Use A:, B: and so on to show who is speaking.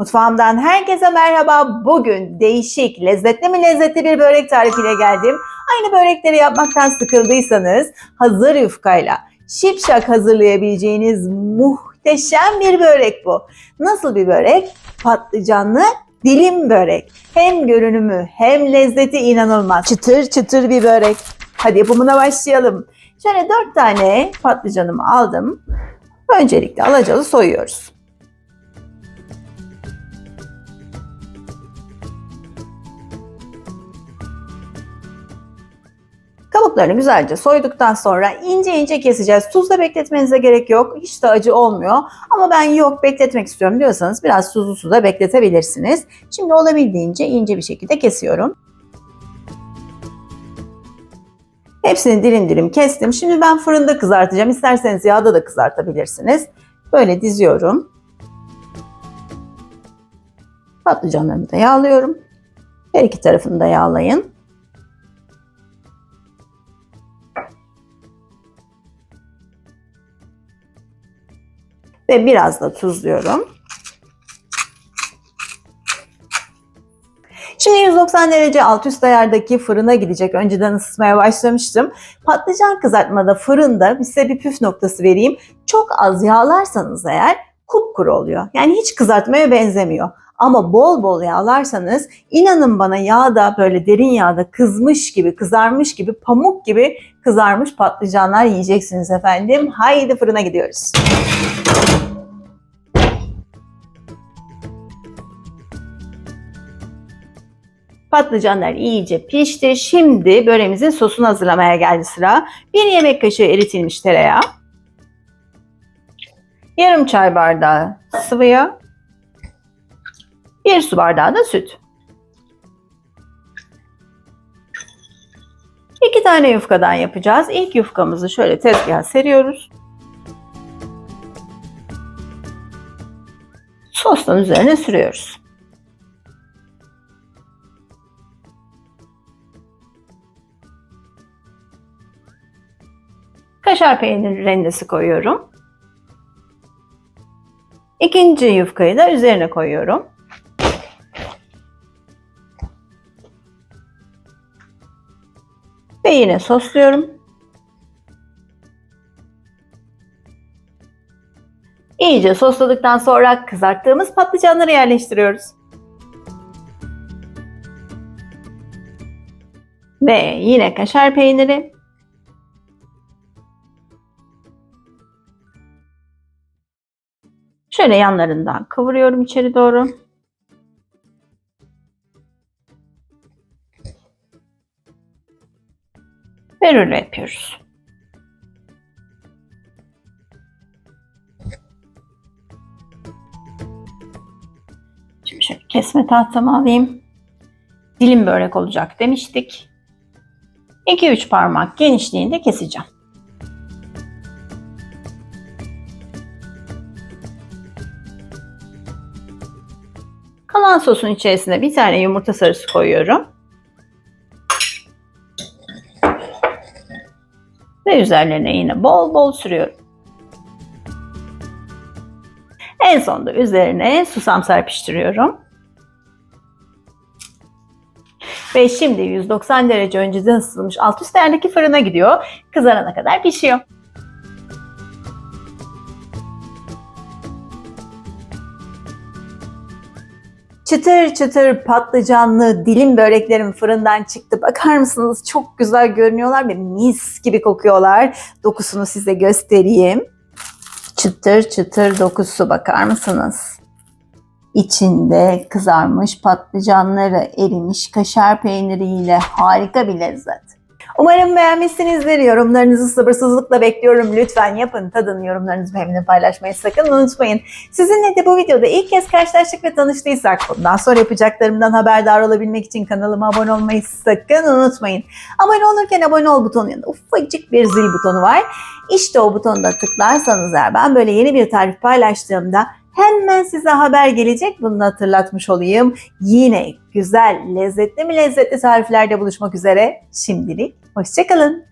A: Mutfağımdan herkese merhaba. Bugün değişik, lezzetli mi lezzetli bir börek tarifiyle geldim. Aynı börekleri yapmaktan sıkıldıysanız hazır yufkayla şipşak hazırlayabileceğiniz muhteşem bir börek bu. Nasıl bir börek? Patlıcanlı dilim börek. Hem görünümü hem lezzeti inanılmaz. Çıtır çıtır bir börek. Hadi yapımına başlayalım. Şöyle dört tane patlıcanımı aldım. Öncelikle alacalı soyuyoruz. Kabuklarını güzelce soyduktan sonra ince ince keseceğiz. Tuzla bekletmenize gerek yok. Hiç de acı olmuyor. Ama ben yok bekletmek istiyorum diyorsanız biraz tuzlu suda bekletebilirsiniz. Şimdi olabildiğince ince bir şekilde kesiyorum. Hepsini dilim dilim kestim. Şimdi ben fırında kızartacağım. İsterseniz yağda da kızartabilirsiniz. Böyle diziyorum. Patlıcanlarımı da yağlıyorum. Her iki tarafını da yağlayın. Ve biraz da tuzluyorum. Şimdi 190 derece alt üst ayardaki fırına gidecek. Önceden ısıtmaya başlamıştım. Patlıcan kızartmada fırında size bir püf noktası vereyim. Çok az yağlarsanız eğer kupkuru oluyor. Yani hiç kızartmaya benzemiyor. Ama bol bol yağlarsanız inanın bana yağda böyle derin yağda kızmış gibi, kızarmış gibi, pamuk gibi kızarmış patlıcanlar yiyeceksiniz efendim. Haydi fırına gidiyoruz. Patlıcanlar iyice pişti. Şimdi böreğimizin sosunu hazırlamaya geldi sıra. Bir yemek kaşığı eritilmiş tereyağı. Yarım çay bardağı sıvı yağ. Bir su bardağı da süt. İki tane yufkadan yapacağız. İlk yufkamızı şöyle tezgaha seriyoruz. Sostan üzerine sürüyoruz. Kaşar peyniri rendesi koyuyorum. İkinci yufkayı da üzerine koyuyorum. Ve yine sosluyorum. İyice sosladıktan sonra kızarttığımız patlıcanları yerleştiriyoruz. Ve yine kaşar peyniri. Şöyle yanlarından kavuruyorum içeri doğru. Ve rulo yapıyoruz. Şimdi şöyle kesme tahtamı alayım. Dilim börek olacak demiştik. 2-3 parmak genişliğinde keseceğim. Kalan sosun içerisine bir tane yumurta sarısı koyuyorum. Ve üzerlerine yine bol bol sürüyorum. En sonunda üzerine susam serpiştiriyorum. Ve şimdi 190 derece önceden ısıtılmış alt üst ayardaki fırına gidiyor. Kızarana kadar pişiyor. Çıtır çıtır patlıcanlı dilim böreklerim fırından çıktı. Bakar mısınız? Çok güzel görünüyorlar ve mis gibi kokuyorlar. Dokusunu size göstereyim. Çıtır çıtır dokusu bakar mısınız? İçinde kızarmış patlıcanları erimiş kaşar peyniriyle harika bir lezzet. Umarım beğenmişsinizdir. Yorumlarınızı sabırsızlıkla bekliyorum. Lütfen yapın, tadın yorumlarınızı benimle paylaşmayı sakın unutmayın. Sizinle de bu videoda ilk kez karşılaştık ve tanıştıysak bundan sonra yapacaklarımdan haberdar olabilmek için kanalıma abone olmayı sakın unutmayın. Abone olurken abone ol butonunun yanında ufacık bir zil butonu var. İşte o butonda tıklarsanız eğer ben böyle yeni bir tarif paylaştığımda hemen size haber gelecek. Bunu hatırlatmış olayım. Yine güzel, lezzetli mi lezzetli tariflerde buluşmak üzere. Şimdilik hoşçakalın.